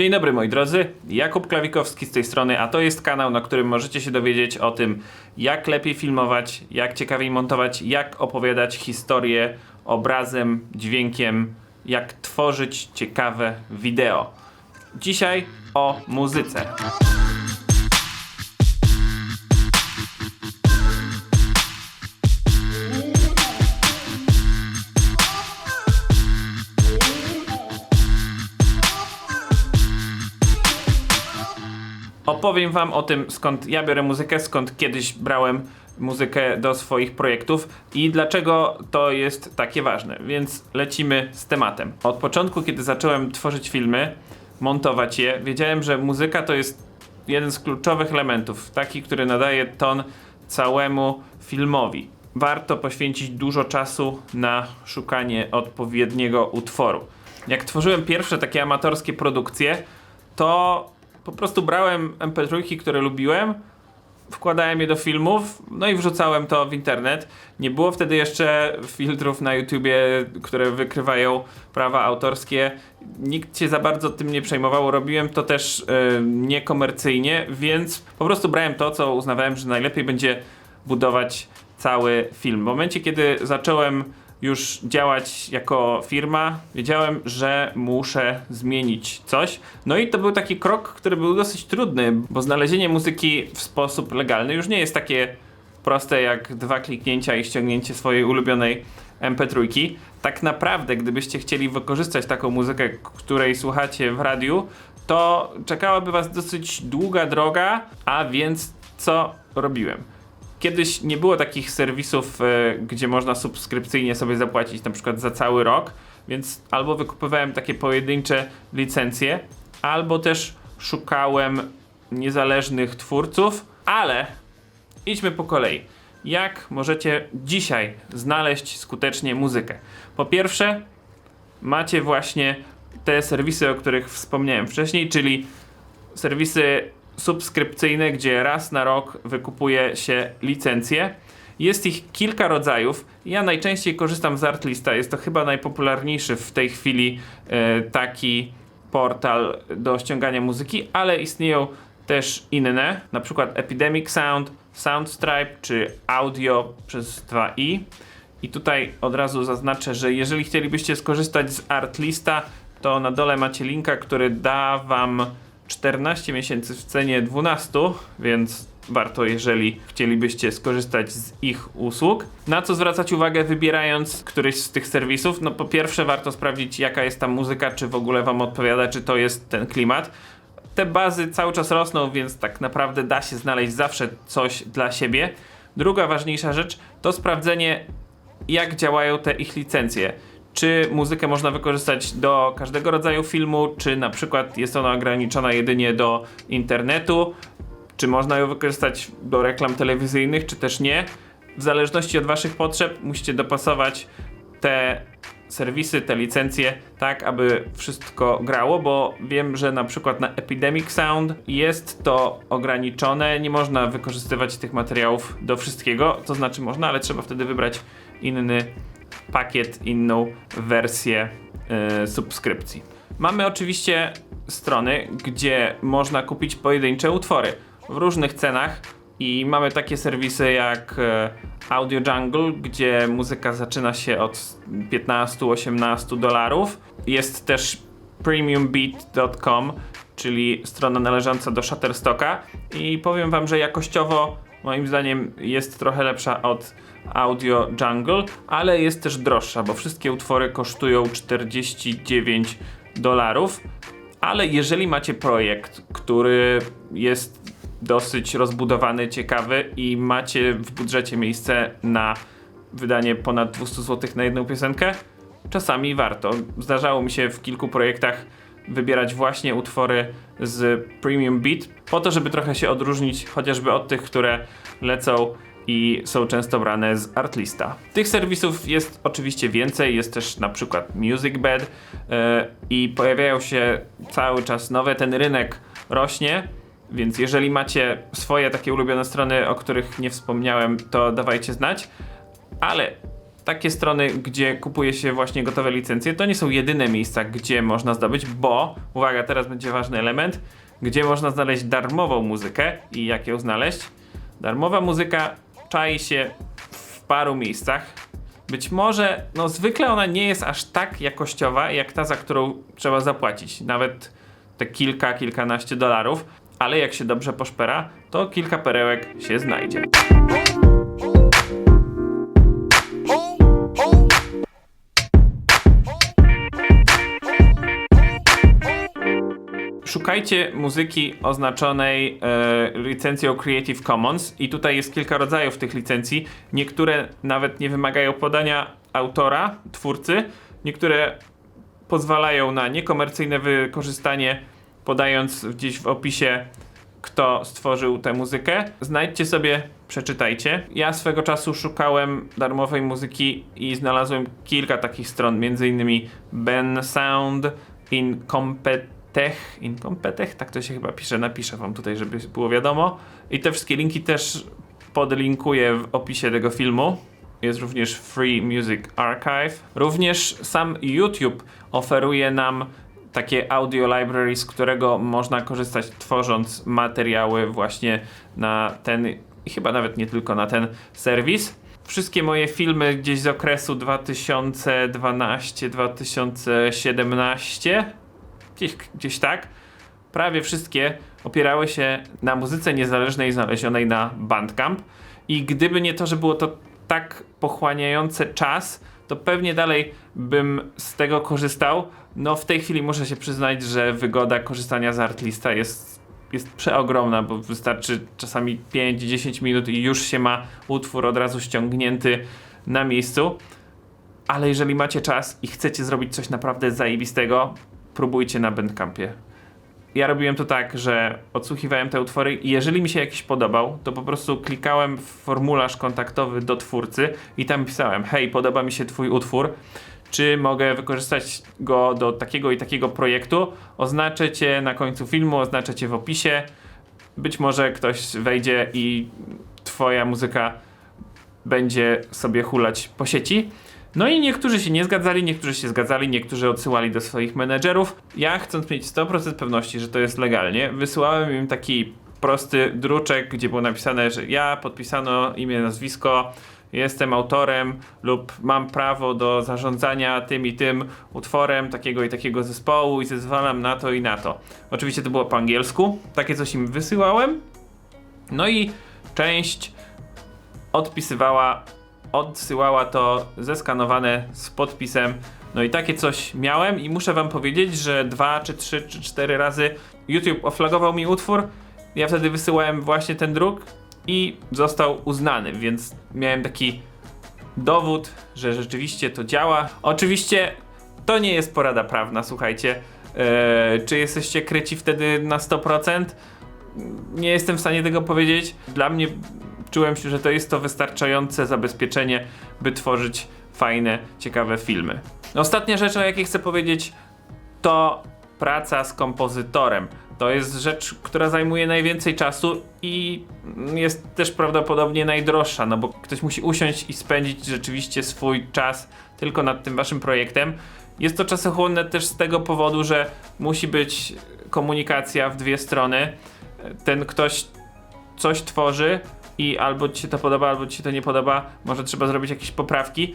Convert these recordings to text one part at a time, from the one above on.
Dzień dobry moi drodzy, Jakub Klawikowski z tej strony, a to jest kanał, na którym możecie się dowiedzieć o tym, jak lepiej filmować, jak ciekawiej montować, jak opowiadać historię obrazem, dźwiękiem, jak tworzyć ciekawe wideo. Dzisiaj o muzyce. Opowiem wam o tym, skąd ja biorę muzykę, skąd kiedyś brałem muzykę do swoich projektów i dlaczego to jest takie ważne. Więc lecimy z tematem. Od początku, kiedy zacząłem tworzyć filmy, montować je, wiedziałem, że muzyka to jest jeden z kluczowych elementów, taki, który nadaje ton całemu filmowi. Warto poświęcić dużo czasu na szukanie odpowiedniego utworu. Jak tworzyłem pierwsze takie amatorskie produkcje, to po prostu brałem MP3, które lubiłem, wkładałem je do filmów, no i wrzucałem to w internet. Nie było wtedy jeszcze filtrów na YouTubie, które wykrywają prawa autorskie. Nikt się za bardzo tym nie przejmował. Robiłem to też yy, niekomercyjnie, więc po prostu brałem to, co uznawałem, że najlepiej będzie budować cały film. W momencie, kiedy zacząłem już działać jako firma, wiedziałem, że muszę zmienić coś. No i to był taki krok, który był dosyć trudny, bo znalezienie muzyki w sposób legalny już nie jest takie proste jak dwa kliknięcia i ściągnięcie swojej ulubionej MP3. Tak naprawdę, gdybyście chcieli wykorzystać taką muzykę, której słuchacie w radiu, to czekałaby was dosyć długa droga, a więc co robiłem? Kiedyś nie było takich serwisów, e, gdzie można subskrypcyjnie sobie zapłacić na przykład za cały rok, więc albo wykupywałem takie pojedyncze licencje, albo też szukałem niezależnych twórców, ale idźmy po kolei. Jak możecie dzisiaj znaleźć skutecznie muzykę? Po pierwsze, macie właśnie te serwisy, o których wspomniałem wcześniej, czyli serwisy subskrypcyjne, gdzie raz na rok wykupuje się licencje. Jest ich kilka rodzajów. Ja najczęściej korzystam z Artlista. Jest to chyba najpopularniejszy w tej chwili e, taki portal do ściągania muzyki, ale istnieją też inne, na przykład Epidemic Sound, Soundstripe czy Audio przez 2i. I tutaj od razu zaznaczę, że jeżeli chcielibyście skorzystać z Artlista, to na dole macie linka, który da wam 14 miesięcy w cenie 12, więc warto, jeżeli chcielibyście skorzystać z ich usług. Na co zwracać uwagę, wybierając któryś z tych serwisów? No, po pierwsze, warto sprawdzić, jaka jest tam muzyka, czy w ogóle Wam odpowiada, czy to jest ten klimat. Te bazy cały czas rosną, więc tak naprawdę da się znaleźć zawsze coś dla siebie. Druga ważniejsza rzecz to sprawdzenie, jak działają te ich licencje czy muzykę można wykorzystać do każdego rodzaju filmu, czy na przykład jest ona ograniczona jedynie do internetu, czy można ją wykorzystać do reklam telewizyjnych, czy też nie. W zależności od Waszych potrzeb musicie dopasować te serwisy, te licencje tak, aby wszystko grało, bo wiem, że na przykład na Epidemic Sound jest to ograniczone, nie można wykorzystywać tych materiałów do wszystkiego, to znaczy można, ale trzeba wtedy wybrać inny pakiet, inną wersję yy, subskrypcji. Mamy oczywiście strony, gdzie można kupić pojedyncze utwory w różnych cenach i mamy takie serwisy jak e, Audio Jungle, gdzie muzyka zaczyna się od 15-18 dolarów. Jest też premiumbeat.com, czyli strona należąca do Shutterstocka i powiem wam, że jakościowo moim zdaniem jest trochę lepsza od Audio Jungle, ale jest też droższa, bo wszystkie utwory kosztują 49 dolarów. Ale jeżeli macie projekt, który jest dosyć rozbudowany, ciekawy i macie w budżecie miejsce na wydanie ponad 200 zł na jedną piosenkę, czasami warto. Zdarzało mi się w kilku projektach wybierać właśnie utwory z Premium Beat, po to, żeby trochę się odróżnić chociażby od tych, które lecą i są często brane z Artlista. Tych serwisów jest oczywiście więcej, jest też na przykład MusicBed yy, i pojawiają się cały czas nowe, ten rynek rośnie, więc jeżeli macie swoje takie ulubione strony, o których nie wspomniałem, to dawajcie znać, ale takie strony, gdzie kupuje się właśnie gotowe licencje, to nie są jedyne miejsca, gdzie można zdobyć, bo, uwaga, teraz będzie ważny element, gdzie można znaleźć darmową muzykę i jak ją znaleźć. Darmowa muzyka czai się w paru miejscach. Być może, no zwykle ona nie jest aż tak jakościowa, jak ta, za którą trzeba zapłacić. Nawet te kilka, kilkanaście dolarów, ale jak się dobrze poszpera, to kilka perełek się znajdzie. Szukajcie muzyki oznaczonej e, licencją Creative Commons i tutaj jest kilka rodzajów tych licencji. Niektóre nawet nie wymagają podania autora, twórcy, niektóre pozwalają na niekomercyjne wykorzystanie, podając gdzieś w opisie kto stworzył tę muzykę. Znajdźcie sobie, przeczytajcie. Ja swego czasu szukałem darmowej muzyki i znalazłem kilka takich stron, innymi Ben Sound, Incompetech, Incompetech, tak to się chyba pisze, napiszę wam tutaj, żeby było wiadomo. I te wszystkie linki też podlinkuję w opisie tego filmu. Jest również Free Music Archive. Również sam YouTube oferuje nam takie audio library, z którego można korzystać tworząc materiały właśnie na ten i chyba nawet nie tylko na ten serwis. Wszystkie moje filmy gdzieś z okresu 2012-2017, gdzieś, gdzieś tak, prawie wszystkie opierały się na muzyce niezależnej znalezionej na Bandcamp. I gdyby nie to, że było to tak pochłaniające czas, to pewnie dalej bym z tego korzystał. No w tej chwili muszę się przyznać, że wygoda korzystania z Artlista jest, jest przeogromna, bo wystarczy czasami 5-10 minut i już się ma utwór od razu ściągnięty na miejscu. Ale jeżeli macie czas i chcecie zrobić coś naprawdę zajebistego, próbujcie na Bandcampie. Ja robiłem to tak, że odsłuchiwałem te utwory i jeżeli mi się jakiś podobał, to po prostu klikałem w formularz kontaktowy do twórcy i tam pisałem, hej, podoba mi się twój utwór, czy mogę wykorzystać go do takiego i takiego projektu, oznaczę cię na końcu filmu, oznaczę cię w opisie, być może ktoś wejdzie i twoja muzyka będzie sobie hulać po sieci. No i niektórzy się nie zgadzali, niektórzy się zgadzali, niektórzy odsyłali do swoich menedżerów. Ja chcąc mieć 100% pewności, że to jest legalnie, wysyłałem im taki prosty druczek, gdzie było napisane, że ja podpisano imię, nazwisko, jestem autorem lub mam prawo do zarządzania tym i tym utworem takiego i takiego zespołu i zezwalam na to i na to. Oczywiście to było po angielsku, takie coś im wysyłałem. No i część odpisywała odsyłała to zeskanowane z podpisem. No i takie coś miałem i muszę wam powiedzieć, że dwa, czy trzy, czy cztery razy YouTube oflagował mi utwór. Ja wtedy wysyłałem właśnie ten druk i został uznany, więc miałem taki dowód, że rzeczywiście to działa. Oczywiście to nie jest porada prawna, słuchajcie. Eee, czy jesteście kryci wtedy na 100%? Nie jestem w stanie tego powiedzieć. Dla mnie czułem się, że to jest to wystarczające zabezpieczenie, by tworzyć fajne, ciekawe filmy. Ostatnia rzecz, o jakiej chcę powiedzieć, to praca z kompozytorem. To jest rzecz, która zajmuje najwięcej czasu i jest też prawdopodobnie najdroższa, no bo ktoś musi usiąść i spędzić rzeczywiście swój czas tylko nad tym waszym projektem. Jest to czasochłonne też z tego powodu, że musi być komunikacja w dwie strony. Ten ktoś coś tworzy, i albo ci się to podoba, albo ci się to nie podoba, może trzeba zrobić jakieś poprawki.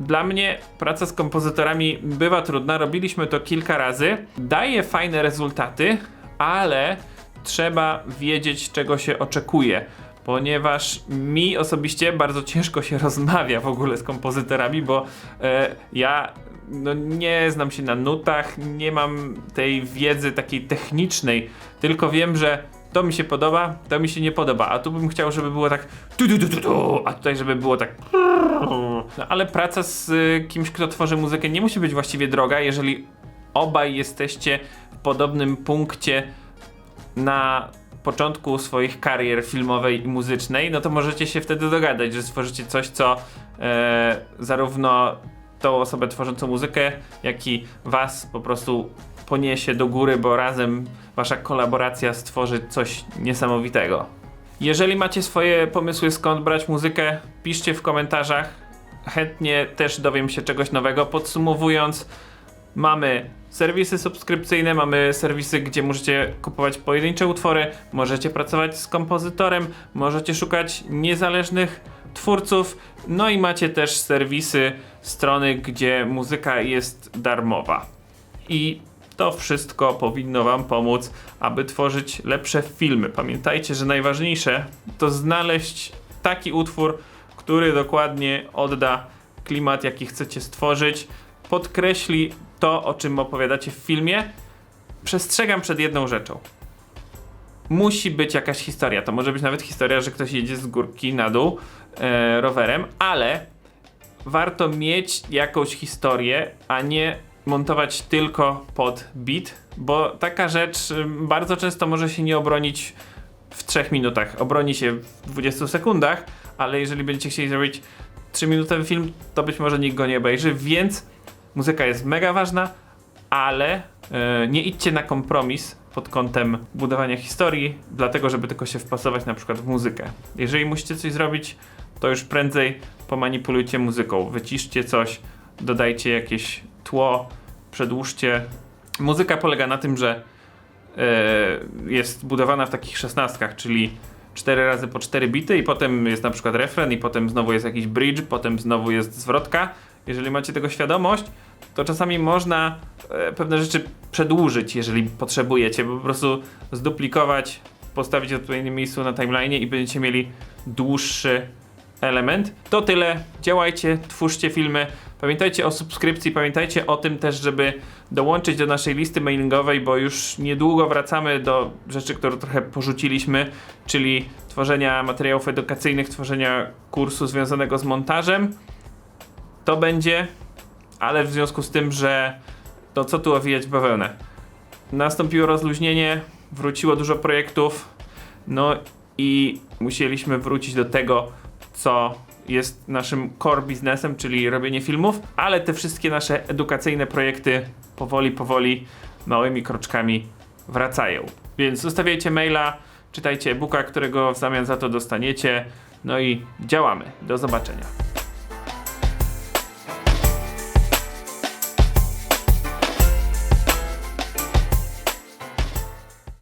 Dla mnie praca z kompozytorami bywa trudna, robiliśmy to kilka razy, daje fajne rezultaty, ale trzeba wiedzieć, czego się oczekuje. Ponieważ mi osobiście bardzo ciężko się rozmawia w ogóle z kompozytorami, bo e, ja no, nie znam się na nutach, nie mam tej wiedzy takiej technicznej, tylko wiem, że to mi się podoba, to mi się nie podoba, a tu bym chciał, żeby było tak tu, tu, tu, tu, tu a tutaj, żeby było tak no, ale praca z y, kimś, kto tworzy muzykę nie musi być właściwie droga, jeżeli obaj jesteście w podobnym punkcie na początku swoich karier filmowej i muzycznej, no to możecie się wtedy dogadać, że stworzycie coś, co e, zarówno tą osobę tworzącą muzykę, jak i was po prostu poniesie do góry, bo razem wasza kolaboracja stworzy coś niesamowitego. Jeżeli macie swoje pomysły skąd brać muzykę, piszcie w komentarzach. chętnie też dowiem się czegoś nowego. Podsumowując, mamy serwisy subskrypcyjne, mamy serwisy, gdzie możecie kupować pojedyncze utwory, możecie pracować z kompozytorem, możecie szukać niezależnych twórców, no i macie też serwisy, strony, gdzie muzyka jest darmowa. I to wszystko powinno Wam pomóc, aby tworzyć lepsze filmy. Pamiętajcie, że najważniejsze to znaleźć taki utwór, który dokładnie odda klimat, jaki chcecie stworzyć, podkreśli to, o czym opowiadacie w filmie. Przestrzegam przed jedną rzeczą. Musi być jakaś historia. To może być nawet historia, że ktoś jedzie z górki na dół e, rowerem, ale warto mieć jakąś historię, a nie montować tylko pod beat, bo taka rzecz ym, bardzo często może się nie obronić w 3 minutach. Obroni się w 20 sekundach, ale jeżeli będziecie chcieli zrobić 3-minutowy film, to być może nikt go nie obejrzy, więc muzyka jest mega ważna, ale e, nie idźcie na kompromis pod kątem budowania historii, dlatego żeby tylko się wpasować na przykład w muzykę. Jeżeli musicie coś zrobić, to już prędzej pomanipulujcie muzyką, wyciszcie coś, dodajcie jakieś tło, przedłużcie. Muzyka polega na tym, że e, jest budowana w takich szesnastkach, czyli 4 razy po 4 bity i potem jest na przykład refren i potem znowu jest jakiś bridge, potem znowu jest zwrotka. Jeżeli macie tego świadomość, to czasami można e, pewne rzeczy przedłużyć, jeżeli potrzebujecie, bo po prostu zduplikować, postawić w odpowiednim miejscu na timeline i będziecie mieli dłuższy element. To tyle. Działajcie, twórzcie filmy. Pamiętajcie o subskrypcji, pamiętajcie o tym też, żeby dołączyć do naszej listy mailingowej, bo już niedługo wracamy do rzeczy, które trochę porzuciliśmy, czyli tworzenia materiałów edukacyjnych, tworzenia kursu związanego z montażem. To będzie, ale w związku z tym, że to co tu owijać bawełnę. Nastąpiło rozluźnienie, wróciło dużo projektów, no i musieliśmy wrócić do tego, co jest naszym core biznesem, czyli robienie filmów, ale te wszystkie nasze edukacyjne projekty powoli, powoli, małymi kroczkami wracają. Więc zostawiajcie maila, czytajcie e-booka, którego w zamian za to dostaniecie, no i działamy. Do zobaczenia.